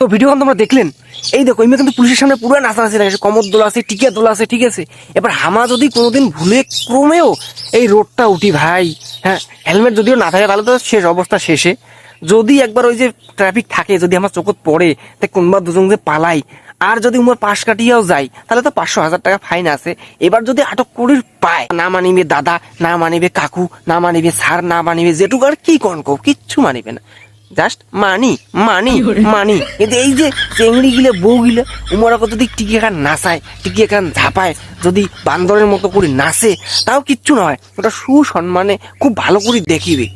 তো ভিডিও তোমরা দেখলেন? এই দেখো এমনি কিন্তু পুলিশের সামনে পুরো নাচানাচি লাগছে কমর দোলা আছে, টিকিয়া দোলা আছে, ঠিক আছে? এবার হামা যদি কোনোদিন ভুলে ক্রমেও এই রোডটা উঠি, ভাই হ্যাঁ হেলমেট যদিও না থাকে, তাহলে তো শেষ, অবস্থা শেষে। যদি একবার ওই যে ট্রাফিক থাকে, যদি আমার চোখত পড়ে তাই কোনবার দুজন যে পালাই, আর যদি উমর পাশ কাটিয়েও যায়, তাহলে তো পাঁচশো হাজার টাকা ফাইন আছে। এবার যদি আটক করির পায়, না মানিবে দাদা, না মানিবে কাকু, না মানিবে স্যার না মানিবে যেটুকু আর কি কনকো কিচ্ছু মানিবে না। জাস্ট মানি মানি মানি কিন্তু এই যে চেংড়ি গিলে বউ গিলে উমরা কত দিক টিকি খান নাচায় টিকি খান ঝাপায় যদি বান্দরের মতো করে নাচে তাও কিচ্ছু নয় ওটা সুসম্মানে খুব ভালো করে দেখিবে।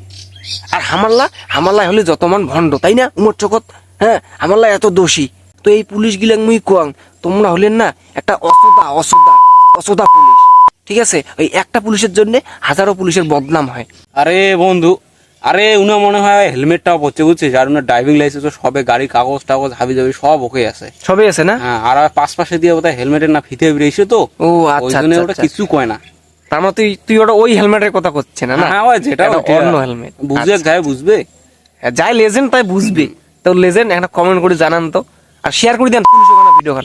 আর হামাল্লা হামাল্লা হলে যতমান ভণ্ড তাই না উমর চকত? হ্যাঁ হামাল্লা এত দোষী। তো এই পুলিশ গিলাং মুই কোয়াং তোমরা হলেন না একটা অসদা অসদা অসদা পুলিশ ঠিক আছে? ওই একটা পুলিশের জন্য হাজারো পুলিশের বদনাম হয়। আরে বন্ধু আরে উনি মনে হয় হেলমেটটাও পড়ছে বুঝছিস? আর উনার ড্রাইভিং লাইসেন্স সবে গাড়ির কাগজ টাগজ হাবি যাবি সব ওকে আছে। সবই আছে না? হ্যাঁ আর পাশ পাশে দিয়ে বোধহয় হেলমেটের না ফিতে বেরিয়েছে তো। ও ওই আচ্ছা জন্য আচ্ছা, ওটা আচ্ছা। কিছু কয় না। তার মানে তুই তুই ওটা ওই হেলমেটের কথা করছে না না? হ্যাঁ ওই যেটা অন্য হেলমেট। বুঝবে যায় বুঝবে? যাই লেজেন্ড তাই বুঝবে। তো লেজেন্ড একটা কমেন্ট করে জানান তো। আর শেয়ার করে দেন ভিডিও খান